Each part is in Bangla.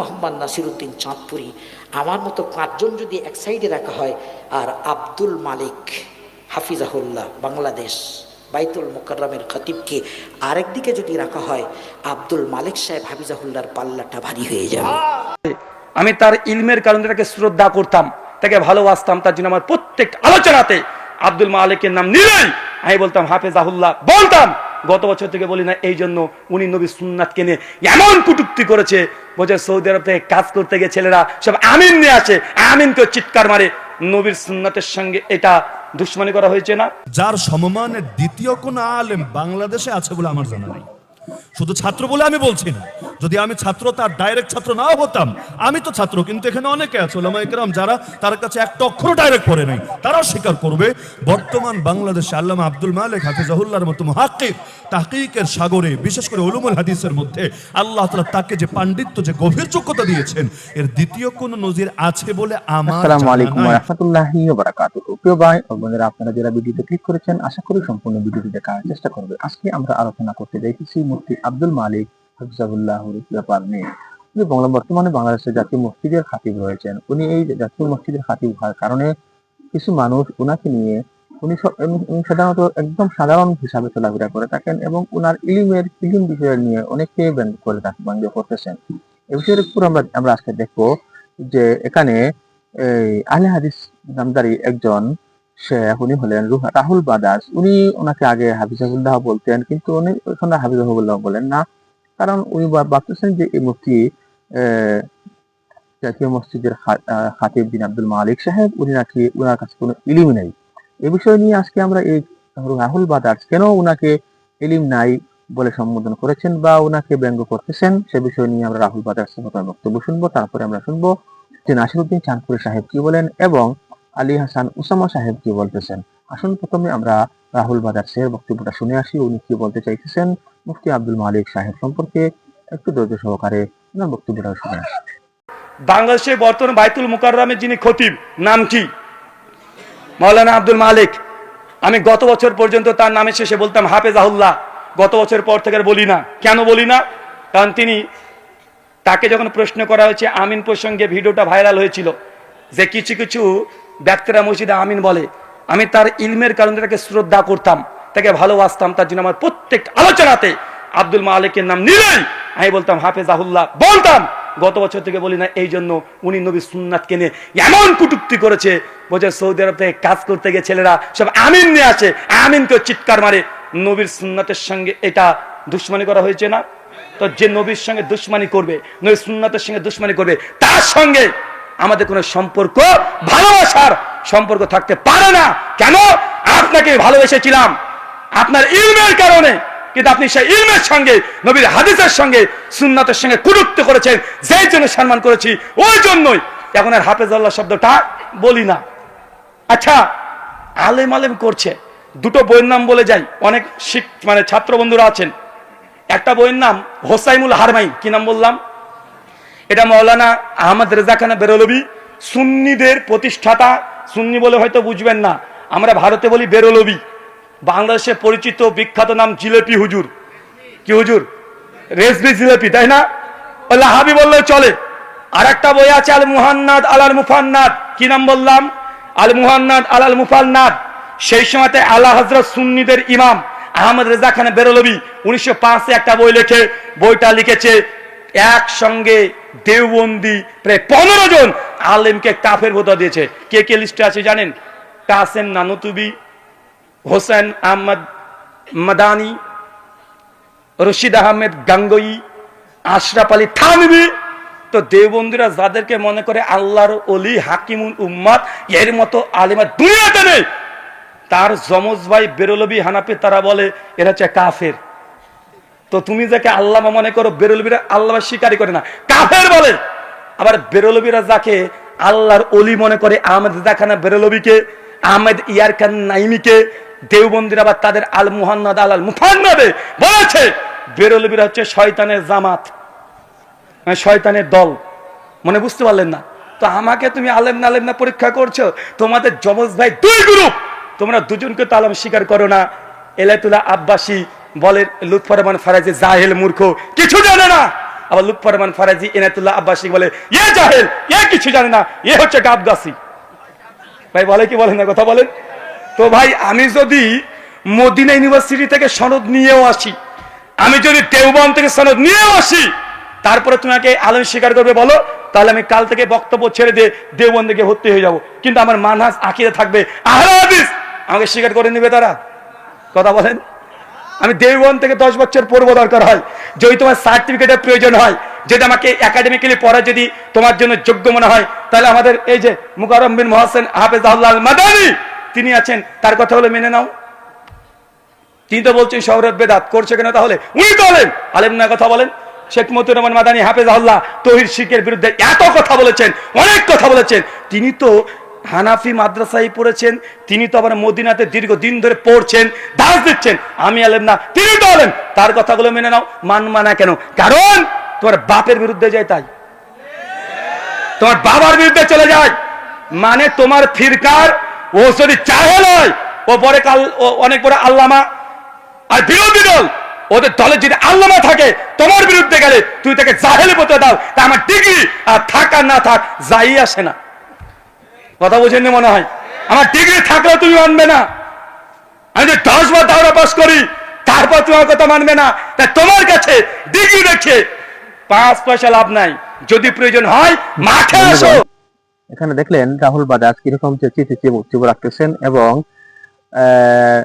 মোহাম্মদ নাসিরুদ্দিন চাঁদপুরি। আমার মতো পাঁচজন যদি এক সাইডে রাখা হয়, আর আব্দুল মালিক হাফিজাহুল্লাহ, বাংলাদেশ, বাইতুল মোকাররমের খতিবকে আরেকদিকে যদি রাখা হয়, আব্দুল মালিক সাহেব হাফিজাহুল্লাহর পাল্লাটা ভারী হয়ে যাবে। আমি তার ইলমের কারণে তাকে শ্রদ্ধা করতাম, তাকে ভালোবাসতাম, তার জন্য আমার প্রত্যেক আলোচনাতে আব্দুল মালিকের নাম নিলেই আমি বলতাম হাফেজ আহুল্লাহ বলতাম। গত বছর থেকে বলি না, এই জন্য উনি নবী সুন্নাতকে কেনে এমন কুটুক্তি করেছে বলছে সৌদি আরব থেকে কাজ করতে গিয়ে ছেলেরা সব আমিন নিয়ে আসে আমিনকে চিৎকার মারে। নবীর সুন্নাতের সঙ্গে এটা দুশ্মনী করা হয়েছে না? যার সমমানের দ্বিতীয় কোন আলেম বাংলাদেশে আছে বলে আমার জানা নেই। শুধু ছাত্র বলে আমি বলছি না যদি আমি ছাত্র তার ডাইরেক্ট ছাত্র নাও হতাম। আমি তো ছাত্র কিন্তু এখানে অনেকে আছে ওলামা একরাম যারা তার কাছে একটা অক্ষর ডাইরেক্ট পড়ে নাই। তারাও স্বীকার করবে বর্তমান বাংলাদেশে আল্লামা আব্দুল মালিক হাফিজাহুল্লাহর মতো মহাক্কিক তাহকিকের সাগরে বিশেষ করে উলুমুল হাদিসের মধ্যে আল্লাহ তাআলা তাকে যে পাণ্ডিত্য যে গভীর যোগ্যতা দিয়েছেন এর দ্বিতীয় কোন নজির আছে বলে আমার আসসালামু জানা আলাইকুম নাই। রহমতুল্লাহি বারাকাতুহু প্রিয় ভাই ও বোনেরা আপনারা যারা ভিডিওতে ক্লিক করেছেন আশা করি সম্পূর্ণ ভিডিওটি দেখার চেষ্টা করবে। আজকে আমরা আলোচনা করতে যাইতেছি মুফতি আব্দুল মালিক হাফিজাহুল্লাহর ব্যাপার নিয়ে উনি বাংলা, বর্তমানে বাংলাদেশের জাতীয় মসজিদের খাতিব রয়েছেন। উনি এই জাতীয় মসজিদের খাতিব হওয়ার কারণে কিছু মানুষ ওনাকে নিয়ে উনি সাধারণত একদম সাধারণ হিসাবে চলাফেরা করে থাকেন এবং ওনার ইলিমের, ইলিম বিষয় নিয়ে অনেকে ব্যঙ্গ করে থাকেন ব্যঙ্গ করতেছেন। এ বিষয়ের উপর আমরা আমরা আজকে দেখব যে এখানে আহলে হাদিস নামদারি একজন শেখ, উনি হলেন রুহা- রাহুল বাদাস। উনি ওনাকে আগে হাফিজাহুল্লাহ বলতেন, কিন্তু উনি এখন আর হাফিজাহুল্লাহ বলেন না। কারণ উনি ভাব- ভাবতেছেন যে এই মুফতি জাতীয় মসজিদের খাতিব বিন আব্দুল মালিক সাহেব, উনি নাকি ওনার কাছে কোনো ইলিম নেই। এই বিষয় নিয়ে আজকে আমরা এই রাহুল বাদাস কেন ওনাকে ইলিম নাই বলে সম্বোধন করেছেন বা ওনাকে ব্যঙ্গ করতেছেন, সে বিষয় নিয়ে আমরা রাহুল প্রথমে বক্তব্য শুনব, তারপরে আমরা শুনব যে নাসিরুদ্দিন চাঁদপুরি সাহেব কি বলেন এবং আলী হাসান উসামা সাহেব কি বলতেছেন। আসুন প্রথমে আমরা রাহুল বাদার্সের বক্তব্যটা শুনে আসি। উনি কি বলতে চাইতেছেন? মুফতি আব্দুল মালিক সাহেব সম্পর্কে একটু ধৈর্য সহকারে ওনার বক্তব্যটা শুনে আসি। বাংলাদেশে বর্তমান বাইতুল মুকাররমের যিনি খতিব, নাম কি? মাওলানা আব্দুল মালিক। আমি গত বছর পর্যন্ত তার নামে শেষে বলতাম হাফেজ আহুল্লাহ। গত বছর পর থেকে বলি না। কেন বলি না? কারণ তিনি তাকে যখন প্রশ্ন করা হয়েছে, আমিন প্রসঙ্গে ভিডিওটা ভাইরাল হয়েছিল। যে কিছু কিছু ব্যক্তিরা মসজিদে আমিন বলে। আমি তার ইলমের কারণে তাকে শ্রদ্ধা করতাম, তাকে ভালোবাসতাম, তার জন্য আমার প্রত্যেক আলোচনাতে আব্দুল মালিকের নাম নিলেই আমি বলতাম হাফেজ আহুল্লাহ বলতাম। গত বছর থেকে বলি না, এই জন্য উনি নবী সুন্নাতকে কেনে এমন কুটুক্তি করেছে বলছে সৌদি আরব থেকে কাজ করতে গিয়ে ছেলেরা সব আমিন নিয়ে আসে, আমিনকে চিৎকার মারে। নবীর সুন্নাতের সঙ্গে এটা দুশ্মনী করা হয়েছে না? তো যে নবীর সঙ্গে দুশ্মনী করবে, নবীর সুন্নাতের সঙ্গে দুশ্মনী করবে, তার সঙ্গে আমাদের কোনো সম্পর্ক, ভালোবাসার সম্পর্ক থাকতে পারে না। কেন? আপনাকে ভালোবেসেছিলাম। আপনার ইলমের কারণে। কিন্তু আপনি সেই ইলমের সঙ্গে, নবীর হাদিসের সঙ্গে, সুন্নাতের সঙ্গে কুরুক্ত করেছেন। যেই জন্য সম্মান করেছি, ওই জন্যই। এখন আর হাফেজ আল্লাহ শব্দটা বলি না। আচ্ছা আলেম আলেম করছে। দুটো বইয়ের নাম বলে যাই। অনেক শিখ মানে ছাত্র বন্ধুরা আছেন। একটা বইয়ের নাম হোসাইমুল হারমাইন। কি নাম বললাম? এটা মৌলানা আহমদ রেজা খান বেরলবি। সুন্নিদের প্রতিষ্ঠাতা। সুন্নি বলে হয়তো বুঝবেন না। আমরা ভারতে বলি বেরলবি। বাংলাদেশে পরিচিত বিখ্যাত নাম জিলেপি হুজুর। কি হুজুর? রেসবি জিলেপি, তাই না? ও লাহাবি বললে, চলে। আর একটা বই আছে আল মুহান্নাদ আলাল মুফান্নাদ কি নাম বললাম? আল মুহান্নাদ আলাল মুফান্নাদ সেই সময়তে আল্লাহ হজরত সুন্নিদের ইমাম আহমদ রেজা খান বেরলবি। উনিশশো পাঁচে একটা বই লেখে। বইটা লিখেছে একসঙ্গে দেওবন্দি প্রায় পনেরো জন আলেমকে কাফের ভোতা দিয়েছে। কে কে লিস্টে আছে জানেন? কাসেম নানুতুবি, হোসেন আহমদ মাদানি, রশিদ আহমেদ গাঙ্গই, আশরাফ আলী থানবি তো দেবন্দীরা যাদেরকে মনে করে আল্লাহর অলি হাকিমুল উম্মাদ, এর মতো আলিমা দুনিয়াতে নেই। তার যমজ ভাই বেরলবি হানাপি তারা বলে, এরা হচ্ছে কাফের। তো তুমি যাকে আল্লাহ মনে করো বেরলবিরা আল্লাহ স্বীকারই করে না। কাফের বলে। আবার বেরলবিরা যাকে আল্লাহর অলি মনে করে, আহমেদ দেখানা বেরলবিকে, আহমেদ ইয়ার খান নাইমিকে, দেওবন্দিরা আবার তাদের আল মুহান্নাদ আল আল মুফান্নাদে বলেছে, বেরলবিরা হচ্ছে শয়তানের জামাত মানে শয়তানের দল। মনে বুঝতে পারলেন না? তো আমাকে তুমি আলেম না আলেম না পরীক্ষা করছ? তোমাদের জমজ ভাই দুই গ্রুপ তোমরা দুজনকে তো আলম স্বীকার করো না। এলাতুল্লাহ আব্বাসী বলে লুৎফর রহমান ফারাজে জাহেল মূর্খ, কিছু জানে না। আবার লুৎফর রহমান ফারাজি এনাতুল্লাহ আব্বাসী বলে, এ জাহেল, এ কিছু জানে না, এ হচ্ছে গাবগাছি ভাই, বলে কি বলেন না, কথা বলেন। তো ভাই, আমি যদি মদিনা ইউনিভার্সিটি থেকে সনদ নিয়েও আসি, আমি যদি দেওবন্দ থেকে সনদ নিয়েও আসি, তারপরে তোমাকে আলম স্বীকার করবে, বলো, তাহলে আমি কাল থেকে বক্তব্য ছেড়ে দিয়ে দেওবন্দে গিয়ে ভর্তি হয়ে যাব। কিন্তু আমার মানহাজ আঁকিয়ে থাকবে হাদিস, আমাকে স্বীকার করে নেবে তারা। কথা বলেন। আমি দেওবন থেকে দশ বছর পড়ব দরকার হয়। যদি তোমার সার্টিফিকেটের প্রয়োজন হয়, যদি আমাকে একাডেমিক্যালি পড়া যদি তোমার জন্য যোগ্য মনে হয়, তাহলে আমাদের এই যে মুকারম বিন মহাসেন হাফেজ আল্লাহ মাদানি তিনি আছেন, তার কথা হলে মেনে নাও। তিনি তো বলছেন, শহরত বেদাত করছে কেন? তাহলে উনি তো বলেন আলেম না কথা বলেন। শেখ মতুর রহমান মাদানী হাফেজ আল্লাহ তহির শিখের বিরুদ্ধে এত কথা বলেছেন, অনেক কথা বলেছেন। তিনি তো হানাফি মাদ্রাসায় পড়েছেন, তিনি তো আবার মদিনাতে দীর্ঘদিন ধরে পড়ছেন, দাস দিচ্ছেন। আমি আলেম না, তিনি তো আলেম। তার কথাগুলো মেনে নাও মান মানা কেন? কারণ তোমার বাপের বিরুদ্ধে যায় তাই। তোমার বাবার বিরুদ্ধে চলে যায়। মানে তোমার ফিরকার, ও যদি চাহে নয় ও পরে কাল ও অনেক বড় আল্লামা আর বিরোধী দল, ওদের দলে যদি আল্লামা থাকে, তোমার বিরুদ্ধে গেলে তুই তাকে জাহেলে পথে দাও। তা আমার ডিগ্রি, আর থাক আর না থাক, যাই আসে না। কথা বুঝেন মনে হয়? আমার ডিগ্রি থাকলেও তুমি মানবে না। আমি যে দশ বার দাওরা পাস করি তারপর তোমার কথা মানবে না। তা তোমার কাছে ডিগ্রি দেখে পাঁচ পয়সা লাভ নাই। যদি প্রয়োজন হয় মাঠে আসো। এখানে দেখলেন রাহুল বাদাস কীরকম চেঁচিয়ে বক্তব্য রাখতেছেন এবং আহ,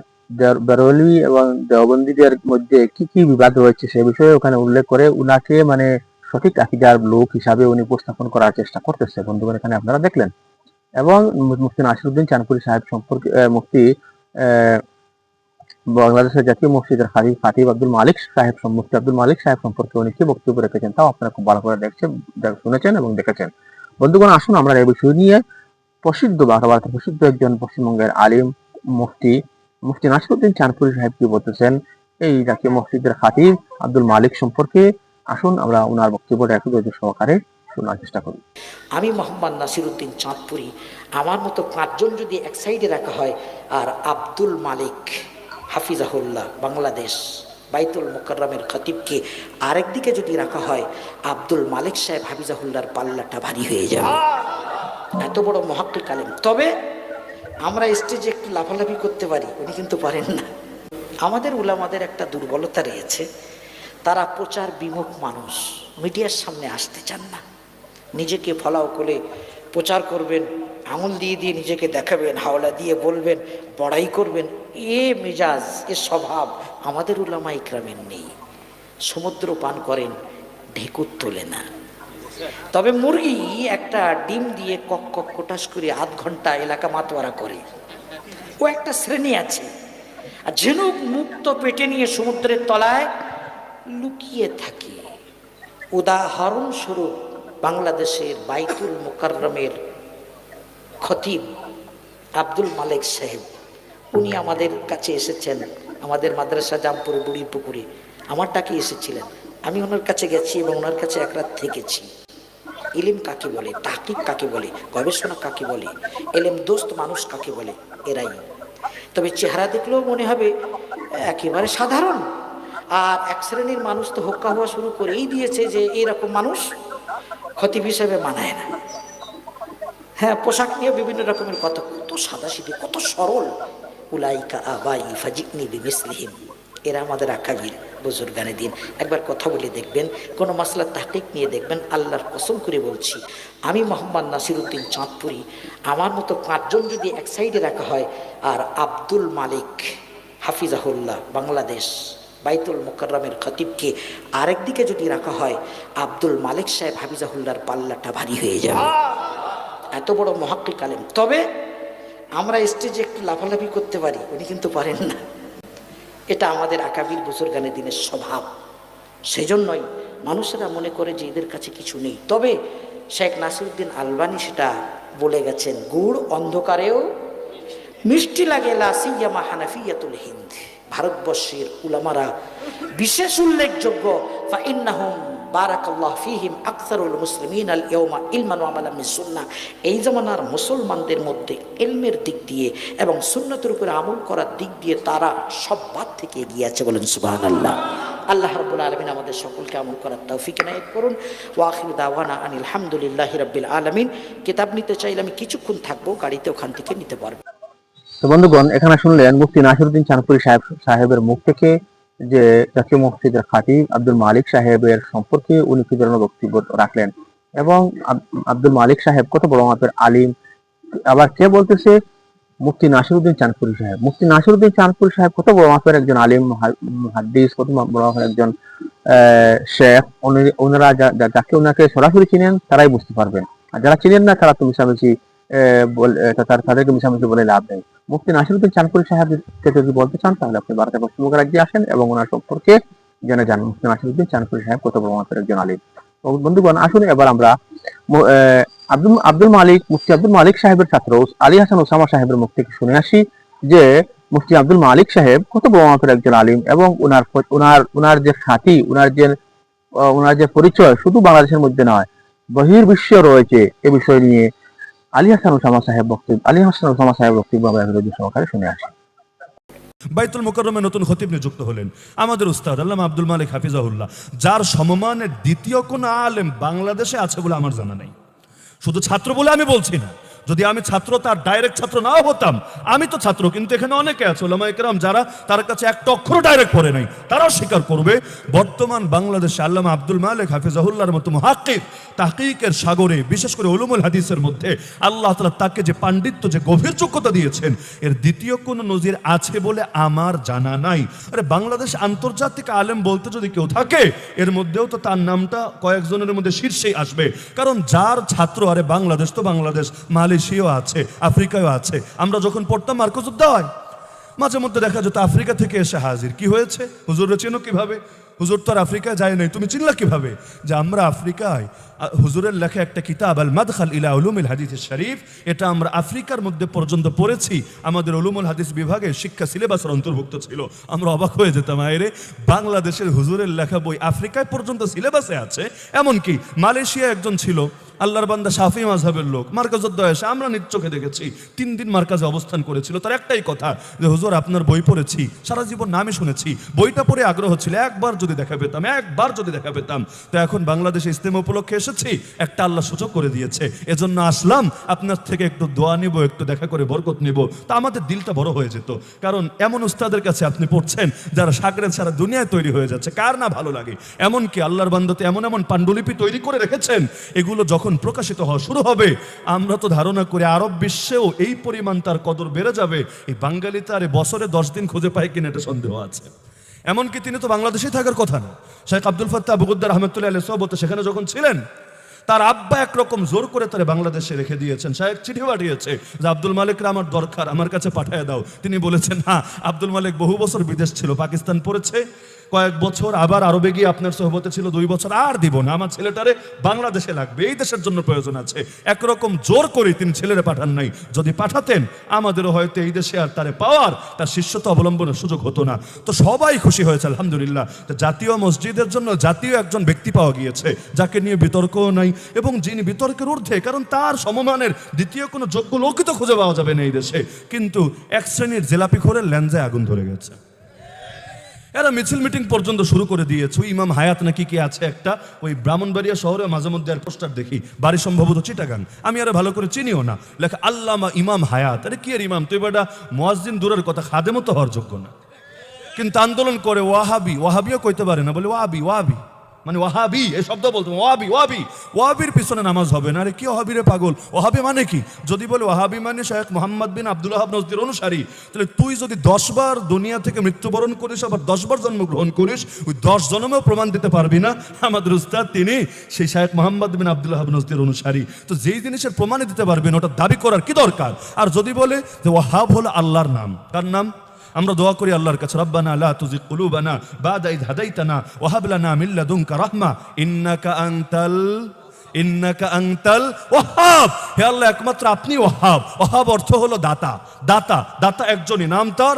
বেরোলি এবং দেওবন্দীদের মধ্যে কি কি বিবাদ রয়েছে সে বিষয়ে ওখানে উল্লেখ করে উনাকে মানে সঠিক আকিদার লোক হিসাবে উনি উপস্থাপন করার চেষ্টা করতেছে। বন্ধুগণ এখানে আপনারা দেখলেন। এবং মুফতি নাসিরুদ্দিন চানপুরি সাহেব সম্পর্কে মুফতি বাংলাদেশের জাতীয় মসজিদের খাদিব খাতিব আব্দুল মালিক সাহেব মুফতি আব্দুল মালিক সাহেব সম্পর্কে উনি কি বক্তব্য রেখেছেন তাও আপনারা খুব ভালো করে দেখছেন শুনেছেন এবং দেখেছেন। বন্ধুগণ, আসুন আমরা এই বিষয় নিয়ে প্রসিদ্ধ বাংলা প্রসিদ্ধ একজন পশ্চিমবঙ্গের আলিম মুফতি মুফতি নাসিরুদ্দিন চাঁদপুরি সাহেব কি বলতেছেন, এই জাতীয় মসজিদের খাতিব আব্দুল মালিক সম্পর্কে। আসুন আমরা ওনার বক্তব্যটা একটু সহকারে শোনার চেষ্টা করি আমি মোহাম্মদ নাসিরুদ্দিন চাঁদপুরি। আমার মতো পাঁচজন যদি এক সাইডে রাখা হয়, আর আব্দুল মালিক হাফিজাহুল্লাহ, বাংলাদেশ, বাইতুল মুকাররমের খতিবকে আরেক দিকে যদি রাখা হয়, আব্দুল মালিক সাহেব হাফিজাহুল্লাহর পাল্লাটা ভারী হয়ে যাবে। এত বড় মহাক্কিক আলেম তবে আমরা স্টেজে একটু লাফালাফি করতে পারি, উনি কিন্তু পারেন না। আমাদের উলামাদের একটা দুর্বলতা রয়েছে। তারা প্রচার বিমুখ মানুষ, মিডিয়ার সামনে আসতে চান না। নিজেকে ফলাও করে প্রচার করবেন, আঙুল দিয়ে দিয়ে নিজেকে দেখাবেন, হাওলা দিয়ে বলবেন, বড়াই করবেন। এ মেজাজ, এ স্বভাব আমাদের উলামা ইকরামের নেই। সমুদ্র পান করেন, ঢেকুর তোলে না। তবে মুরগি একটা ডিম দিয়ে কক কক কোটাস করে আধ ঘণ্টা এলাকা মাতোয়ারা করে। ও একটা শ্রেণি আছে। আর ঝিনুক মুক্ত পেটে নিয়ে সমুদ্রের তলায় লুকিয়ে থাকে। উদাহরণস্বরূপ বাংলাদেশের বাইতুল মোকাররমের খতিব আব্দুল মালিক সাহেব। উনি আমাদের কাছে এসেছেন, আমাদের মাদ্রাসা জামপুর বুড়ির পুকুরে। আমার ডাকে এসেছিলেন? আমি ওনার কাছে গেছি এবং ওনার কাছে এক রাত থেকেছি। ইলিম কাকে বলে তাকিব কাকে বলে, গবেষণা কাকে বলে, এলেম দোস্ত মানুষ কাকে বলে, এরাই। তবে চেহারা দেখলেও মনে হবে একেবারে সাধারণ। আর এক শ্রেণির মানুষ তো হোক্কা হওয়া শুরু করেই দিয়েছে যে এইরকম মানুষ। খতিব হিসেবে মানায় না। হ্যাঁ পোশাক নিয়ে বিভিন্ন রকমের কথা কত সাদাসিধে, কত সরল। উলাইকা আবাই ফাজিকনি বিমিসলিহিম। এরা আমাদের আকাবির বুজুর্গানে দিন। একবার কথা বলে দেখবেন, কোনো মাসলা তাহটিক নিয়ে দেখবেন, আল্লাহর কসম করে বলছি, আমি মোহাম্মদ নাসিরুদ্দিন চাঁদপুরি, আমার মতো পাঁচজন যদি এক সাইডে রাখা হয়, আর আব্দুল মালিক হাফিজাহুল্লাহ, বাংলাদেশ। বাইতুল মুকাররমের খতিবকে আরেক দিকে যদি রাখা হয়, আব্দুল মালিক সাহেব হাফিজাহুল্লাহর পাল্লাটা ভারী হয়ে যাবে। এত বড় মহাক্কিক আলেম তবে আমরা স্টেজে একটু লাফালাফি করতে পারি, উনি কিন্তু পারেন না। এটা আমাদের আকাবির বুজুর্গানের দিনের স্বভাব। সেজন্যই মানুষেরা মনে করে যে এদের কাছে কিছু নেই। তবে শেখ নাসিরুদ্দিন আলবানি সেটা বলে গেছেন, গুড় অন্ধকারেও মিষ্টি লাগে লাসিয়ামা হানাফিয়াতুল হিন্দ। ভারতবর্ষের উলামারা। বিশেষ উল্লেখযোগ্য ফা ইন্নাহুম বারাকাল্লাহ ফিহিম আকসারুল মুসলিমিন আল ইয়মা ইলমান সুন্নাহ এই জামানার মুসলমানদের মধ্যে ইলমের দিক দিয়ে এবং সুন্নতের উপরে আমল করার দিক দিয়ে তারা সব বাদ থেকে এগিয়ে আছে বলেন সুবহানাল্লাহ। আল্লাহ রব্বুল আলমিন আমাদের সকলকে আমল করার তৌফিক নায়ক করুন। ওয়াখির দাওয়ানা আনিল হামদুলিল্লাহ রব্বিল আলমিন। কিতাব নিতে চাইলে আমি কিছুক্ষণ থাকব, গাড়িতে ওখান থেকে নিতে পারব। তো বন্ধুগণ এখানে শুনলেন মুফতি নাসিরুদ্দিন চাঁদপুরি সাহেব সাহেবের মুখ থেকে যে জাতীয় মসজিদের খাতিব আব্দুল মালিক সাহেবের সম্পর্কে উনি কি ধরনের বক্তব্য রাখলেন এবং আব্দুল মালিক সাহেব কত বড় মাপের আলিম? আবার কে বলতেছে? মুফতি নাসিরুদ্দিন চাঁদপুরি সাহেব। মুফতি নাসিরুদ্দিন চাঁদপুরি সাহেব কত বড় মাপের একজন আলিম হাদিস কত বড় মাপের একজন শেখ? ওনারা যাকে ওনাকে সরাসরি চিনেন তারাই বুঝতে পারবেন। আর যারা চিনেন না তারা তো মিশামিশি আহ, বল- আহ, তার- তাদেরকে মিশামিশি বলে লাভ নেই। মুফতি নাসিরুদ্দিন চাঁদপুরি সাহেবকে যদি বলতে চান, তাহলে আপনি বারোটা পশ্চিমবঙ্গ রাজ্যে আসেন এবং ওনার সম্পর্কে জেনে যান। মুফতি নাসিরুদ্দিন চাঁদপুরি সাহেব কত বড় একজন আলিম। বন্ধুগণ, আসুন এবার আমরা আব্দুল আব্দুল মালিক, মুফতি আব্দুল মালিক সাহেবের ছাত্র আলী হাসান ওসামা সাহেবের মুখ থেকে শুনে আসি যে, মুফতি আব্দুল মালিক সাহেব কত বড় মাপের একজন আলিম এবং ওনার ওনার ওনার যে খ্যাতি ওনার যে ওনার যে পরিচয় শুধু বাংলাদেশের মধ্যে নয় বহির্বিশ্ব রয়েছে এ বিষয় নিয়ে। আলী হাসান ওসামা সাহেব বক্তব্য আলী হাসান ওসামা সাহেব বক্তব্য বিরোধী সহকারে শুনে আসি। বাইতুল মোকরমে নতুন খতিব নিযুক্ত হলেন। আমাদের উস্তাদ আল্লাহ আব্দুল মালিক হাফিজাহুল্লাহ, যার সমমানের দ্বিতীয় কোন আলেম বাংলাদেশে আছে বলে আমার জানা নেই। শুধু ছাত্র বলে আমি বলছি না যদি আমি ছাত্র, তার ডাইরেক্ট ছাত্র নাও হতাম। আমি তো ছাত্র, কিন্তু এখানে অনেকে আছে, ওলামা একরাম, যারা তার কাছে একটা অক্ষর ডাইরেক্ট পড়ে নাই। তারাও স্বীকার করবে, বর্তমান বাংলাদেশে আল্লামা আব্দুল মালিক হাফিজাহুল্লাহর মতো মহাক্কিক তাহকিকের সাগরে, বিশেষ করে উলুমুল হাদিসের মধ্যে, আল্লাহ তাআলা তাকে যে পাণ্ডিত্য, যে গভীর যোগ্যতা দিয়েছেন, এর দ্বিতীয় কোন নজির আছে বলে আমার জানা নাই। আরে, বাংলাদেশ আন্তর্জাতিক আলেম বলতে যদি কেউ থাকে, এর মধ্যেও তো তার নামটা কয়েকজনের মধ্যে শীর্ষেই আসবে। কারণ যার ছাত্র, আরে, বাংলাদেশ তো বাংলাদেশ মালয়েশিয়াও আছে, আফ্রিকায়ও আছে। আমরা যখন পড়তাম মার্কজুদ্দায় মাঝে মধ্যে দেখা যেত আফ্রিকা থেকে এসে হাজির। কি হয়েছে? হুজুরে চেনো কীভাবে? হুজুর তো আর আফ্রিকায় যায় নাই। তুমি চিনলা কীভাবে? যে আমরা আফ্রিকায় হুজুরের লেখা একটা কিতাব আল মাদখাল ইলা উলুমিল হাদিস শরীফ, এটা আমরা আফ্রিকার মধ্যে পর্যন্ত পড়েছি। আমাদের উলুমুল হাদিস বিভাগে শিক্ষা সিলেবাসের অন্তর্ভুক্ত ছিল। আমরা অবাক হয়ে যেতাম, আয়রে, বাংলাদেশের হুজুরের লেখা বই আফ্রিকায় পর্যন্ত সিলেবাসে আছে। এমনকি মালয়েশিয়া একজন ছিল। আল্লাহর বান্দা শাফি মাঝহাবের লোক মার্কাজোদ্দয় এসে আমরা নিজ চোখে দেখেছি, তিন দিন মার্কাজে অবস্থান করেছিল। তার একটাই কথা যে, হুজুর, আপনার বই পড়েছি, সারা জীবন নামই শুনেছি, বইটা পড়ে আগ্রহ ছিল, একবার যদি দেখা পেতাম, একবার যদি দেখা পেতাম, তো এখন বাংলাদেশে ইস্তেমা উপলক্ষে এসেছি, একটা আল্লাহ সুযোগ করে দিয়েছে, এজন্য আসলাম, আপনার থেকে একটু দোয়া নিব, একটু দেখা করে বরকত নিব। তা আমাদের দিলটা বড় হয়ে যেত, কারণ এমন উস্তাদের কাছে আপনি পড়ছেন, যারা সাগরের সারা দুনিয়ায় তৈরি হয়ে যাচ্ছে, কার না ভালো লাগে? এমনকি আল্লাহর বান্দাতে এমন এমন পাণ্ডুলিপি তৈরি করে রেখেছেন, এগুলো যখন প্রকাশিত হওয়া শুরু হবে, আমরা তো ধারণা করি আরব বিশ্বেও এই পরিমাণ তার কদর বেড়ে যাবে। এই বাঙালি তার বছরে দশ দিন খুঁজে পায় কিনা এটা সন্দেহ আছে। এমনকি তিনি তো বাংলাদেশেই থাকার কথা না। শেখ আব্দুল ফত্তা আবুগুদ্দার আহমেদুল্লাহ আলহ সহ সেখানে যখন ছিলেন তার আব্বা একরকম জোর করে তারা বাংলাদেশে রেখে দিয়েছেন। সাহেব চিঠি পাঠিয়েছে যে, আব্দুল মালিকরা আমার দরকার, আমার কাছে পাঠিয়ে দাও। তিনি বলেছেন হ্যাঁ আব্দুল মালিক বহু বছর বিদেশ ছিল, পাকিস্তান পড়েছে। কয়েক বছর আবার আরবে গিয়ে আপনার সহবতে ছিল, দুই বছর আর দিব না। আমার ছেলেটারে বাংলাদেশে লাগবে, এই দেশের জন্য প্রয়োজন আছে। একরকম জোর করে তিনি ছেলেরে পাঠান নাই। যদি পাঠাতেন, আমাদেরও হয়তো এই দেশে আর তারে পাওয়ার, তার শিষ্যত্ব অবলম্বনের সুযোগ হতো না। তো সবাই খুশি হয়েছে, আলহামদুলিল্লাহ। জাতীয় মসজিদের জন্য জাতীয় একজন ব্যক্তি পাওয়া গিয়েছে, যাকে নিয়ে বিতর্কও নাই এবং যিনি বিতর্কের ঊর্ধ্বে, কারণ তার সমমানের দ্বিতীয় কোনো যোগ্য লোকই তো খুঁজে পাওয়া যাবে না এই দেশে। কিন্তু এক শ্রেণির জেলাপি করে ল্যাঞ্জায় আগুন ধরে গেছে। এরা মিছিল মিটিং পর্যন্ত শুরু করে দিয়েছে। ওই ইমাম হায়াত নাকি কি আছে একটা? ওই ব্রাহ্মণবাড়িয়া শহরে মাঝে মধ্যে আর পোস্টার দেখি, বাড়ি সম্ভবত চিটাগান আমি আরে ভালো করে চিনিও না। লেখা, আল্লামা ইমাম হায়াত। আরে কি আর ইমাম? তুই বেটা মোয়াজ্জিন দূরের কথা খাদেমও তো হওয়ার যোগ্য না। কিন্তু আন্দোলন করে ওয়াহাবি। ওয়াহাবিও কইতে পারে না, বলে ওয়াবি ওয়াবি মানে ওয়াহাবি, এই শব্দ বলতো ওয়াবি ওয়াবি ওয়াবির পিছনে নামাজ হবে না, আরে কি ওহাবিরে পাগল? ওহাবি মানে কি? যদি বলে ওয়াহাবি মানে শেখ মোহাম্মদ বিন আব্দুল্লাহ নজদির অনুসারী, তাহলে তুই যদি দশবার দুনিয়া থেকে মৃত্যুবরণ করিস, আবার দশবার জন্মগ্রহণ করিস, ওই দশ জন্মেও প্রমাণ দিতে পারবি না। আমাদের উস্তাদ তিনি সেই শেখ মোহাম্মদ বিন আব্দুল্লাহ নজদির অনুসারী। তো যেই জিনিসের প্রমাণে দিতে পারবেন ওটা দাবি করার কি দরকার? আর যদি বলে যে ওয়াহাব হলো আল্লাহর নাম, কার নাম? আমরা দোয়া করি আল্লাহর কাছে, রব্বানা লা তুযিগ কুলুবানা বাদা ইদ হাদাইতানা ওয়া হাব লানা মিন লাদুনকা রাহমা ইন্নাকা আনতাল ইন্নাকা আনতাল ওয়াহাব। হে আল্লাহ, একমাত্র আপনি ওয়াহাব। ওয়াহাব অর্থ হলো দাতা। দাতা দাতা একজনই, নাম তার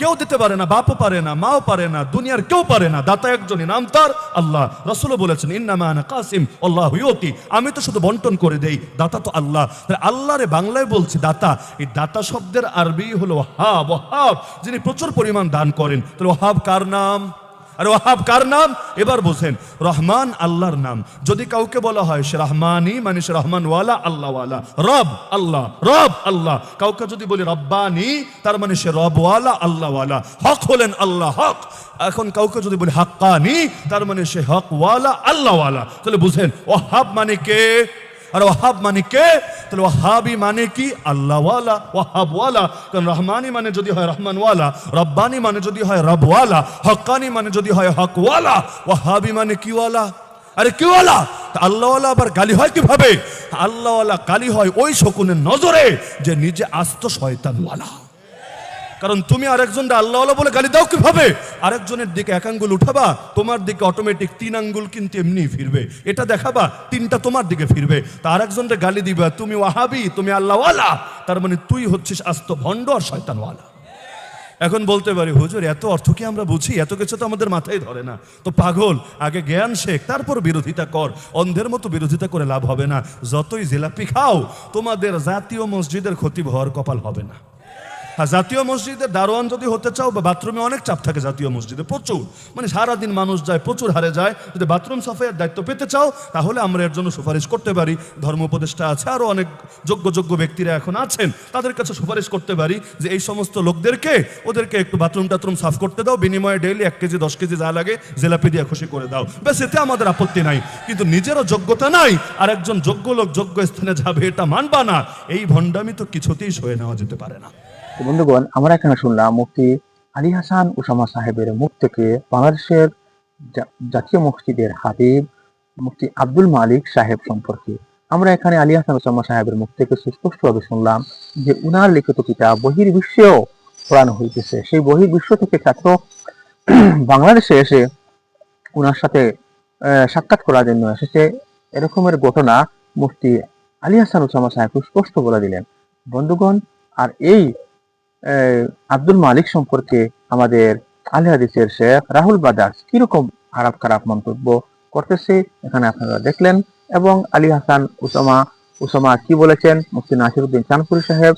কেউ দিতে পারে না, বাপও পারে না, মাও পারে না, দুনিয়ার কেউ পারে না। দাতা একজনই নাম তার, আল্লাহ রসুল বলেছেন, ইন্নামা আনা কাসিম, আল্লাহ ইউতি। আমি তো শুধু বন্টন করে দেই, দাতা তো আল্লাহ। আল্লাহ রে বাংলায় বলছি দাতা, এই দাতা শব্দের আরবি হলো হাব হাব যিনি প্রচুর পরিমাণ দান করেন। তাহলে হাব কার নাম? আর ওয়াহাব কার নাম? এবার বোঝেন, রহমান আল্লাহর নাম। যদি কাউকে বলা হয়, সে রহমানি মানে সে রহমান ওয়ালা আল্লাহ রব আল্লাহ রব, আল্লাহ। কাউকে যদি বলি রব্বানি, তার মানে সে রব ওয়ালা আল্লাহ হক হলেন আল্লাহ, হক। এখন কাউকে যদি বলি হাক্কানি, তার মানে সে হক ওয়ালা আল্লাহ তাহলে বুঝেন, ওয়াহাব মানে কে? আর ওয়াহাব মানে কে? তাহলে ওয়াহাবি মানে কি? আল্লাহওয়ালা, ওয়াহাবওয়ালা। কারণ রহমানি মানে যদি হয় রহমানওয়ালা, রব্বানি মানে যদি হয় রবওয়ালা, হকানি মানে যদি হয় হকওয়ালা। ওয়াহাবি মানে কিওয়ালা? আরে কিওয়ালা? আল্লাহওয়ালা আবার গালি হয় কীভাবে? আল্লাহওয়ালা গালি হয় ওই শকুনের নজরে যে নিজে আস্ত শয়তানওয়ালা। কারণ তুমি আরেকজন আল্লাহ বলে গালি দাও কীভাবে? আরেকজনের দিকে এক আঙ্গুল উঠাবা, তোমার দিকে অটোমেটিক তিন আঙ্গুল কিন্তু এমনি ফিরবে। এটা দেখাবা, তিনটা তোমার দিকে ফিরবে। তা আরেকজনকে গালি দিবা, তুমি ওয়াহাবি, তুমি আল্লাহওয়ালা তার মানে তুই হচ্ছিস আস্ত ভণ্ড আর শয়তানওয়ালা এখন বলতে পারি, হুজুর, এত অর্থ কি আমরা বুঝি? এত কিছু তো আমাদের মাথায় ধরে না। তো পাগল, আগে জ্ঞান শেখ, তারপর বিরোধিতা কর। অন্ধের মতো বিরোধিতা করে লাভ হবে না। যতই জিলাপি খাও, তোমাদের জাতীয় মসজিদের ক্ষতি হওয়ার কপাল হবে না। আর জাতীয় মসজিদের দারোয়ান যদি হতে চাও, বা বাথরুমে অনেক চাপ থাকে জাতীয় মসজিদে, প্রচুর। মানে সারাদিন মানুষ যায়, প্রচুর হারে যায়। যদি বাথরুম সাফাইয়ের দায়িত্ব পেতে চাও, তাহলে আমরা এর জন্য সুপারিশ করতে পারি। ধর্ম উপদেষ্টা আছে আরও অনেক যোগ্য যোগ্য ব্যক্তিরা এখন আছেন। তাদের কাছে সুপারিশ করতে পারি যে এই সমস্ত লোকদেরকে, ওদেরকে একটু বাথরুম টাথরুম সাফ করতে দাও। বিনিময়ে ডেইলি এক কেজি, দশ কেজি যা লাগে জেলাপি দিয়ে খুশি করে দাও। ব্যাস, এতে আমাদের আপত্তি নাই। কিন্তু নিজেরও যোগ্যতা নাই, আর একজন যোগ্য লোক যোগ্য স্থানে যাবে, এটা মানবা না। এই ভণ্ডামি তো কিছুতেই সয়ে নেওয়া যেতে পারে না। বন্ধুগণ, আমরা এখানে শুনলাম মুফতি আলী হাসান উসামা সাহেবের মুখ থেকে বাংলাদেশের জাতীয় মসজিদের হাবিব মুফতি আব্দুল মালিক সাহেব সম্পর্কে। আমরা এখানে আলী হাসান উসামা সাহেবের মুখ থেকে সুস্পষ্টভাবে শুনলাম যে উনার লিখিত কিতাব বহির্বিশ্বেও পড়ানো হইতেছে। সেই বহির্বিশ্ব থেকে ছাত্র বাংলাদেশে এসে উনার সাথে সাক্ষাৎ করার জন্য এসেছে। এরকমের ঘটনা মুফতি আলী হাসান উসামা সাহেব খুব স্পষ্ট বলে দিলেন। বন্ধুগণ, আর এই আব্দুল মালিক সম্পর্কে আমাদের আলী হাদিসের শেখ রাহুল বাদাস কীরকম খারাপ খারাপ মন্তব্য করতেছে, এখানে আপনারা দেখলেন। এবং আলী হাসান উসামা উসামা কি বলেছেন? মুফতি নাসিরুদ্দিন চানপুরি সাহেব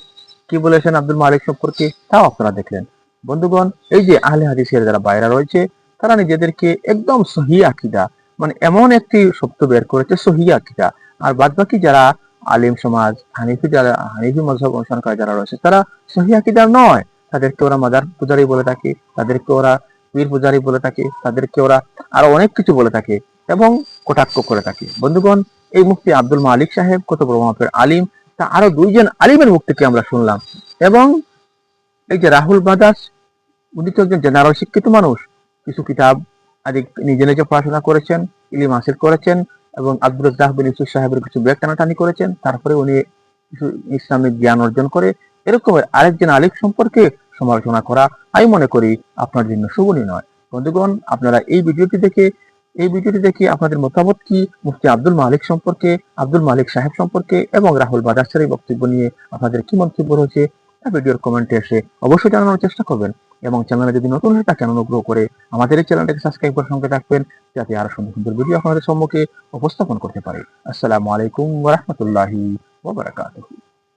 কি বলেছেন আব্দুল মালিক সম্পর্কে? তাও আপনারা দেখলেন। বন্ধুগণ, এই যে আহলে হাদিসের যারা বাইরা রয়েছে, তারা নিজেদেরকে একদম সহি আকিদা মানে এমন একটি শব্দ বের করেছে, সহি আকিদা। আর বাদবাকি যারা আলিম সমাজ, হানিফি যারা, হানিফি মজহব অনুসরণকারী যারা রয়েছে, তারা সহি আকিদার নয়। তাদেরকে ওরা মাদার পূজারি বলে থাকে, তাদেরকে ওরা পীর পূজারি বলে থাকে, তাদেরকে ওরা আরও অনেক কিছু বলে থাকে এবং কটাক্ষ করে থাকে। বন্ধুগণ, এই মুক্তি আব্দুল মালিক সাহেব কত বড় আলিম, তা আরও দুইজন আলিমের মুখ থেকে আমরা শুনলাম এবং এই যে রাহুল বাদাস উনি তো একজন জেনারেল শিক্ষিত মানুষ। কিছু কিতাব আদি নিজে নিজে পড়াশোনা করেছেন, ইলিম হাসিল করেছেন এবং আব্দুল রাজ্জাক বিন ইউসুফ সাহেবের কিছু ব্যাগ টানাটানি করেছেন। তারপরে উনি ইসলামিক জ্ঞান অর্জন করে এরকমের আরেকজন আলিফ সম্পর্কে সমালোচনা করা, আমি মনে করি আপনার জন্য শুভনী নয়। বন্ধুগণ, আপনারা এই ভিডিওটি দেখে, এই ভিডিওটি দেখে আপনাদের মতামত কি? মুফতি আব্দুল মালিক সম্পর্কে, আব্দুল মালিক সাহেব সম্পর্কে এবং রাহুল বাদাসের বক্তব্য নিয়ে আপনাদের কি মন্তব্য রয়েছে? তা ভিডিওর কমেন্টে এসে অবশ্যই জানানোর চেষ্টা করবেন এবং চ্যানেলে যদি নতুন হয়ে থাকেন অনুগ্রহ করে আমাদের এই চ্যানেলটাকে সাবস্ক্রাইব করার সঙ্গে রাখবেন যাতে আরও সুন্দর সুন্দর ভিডিও আপনাদের সম্মুখে উপস্থাপন করতে পারে। আসসালামু আলাইকুম ওয়া রাহমাতুল্লাহি ওয়া বারাকাতুহু।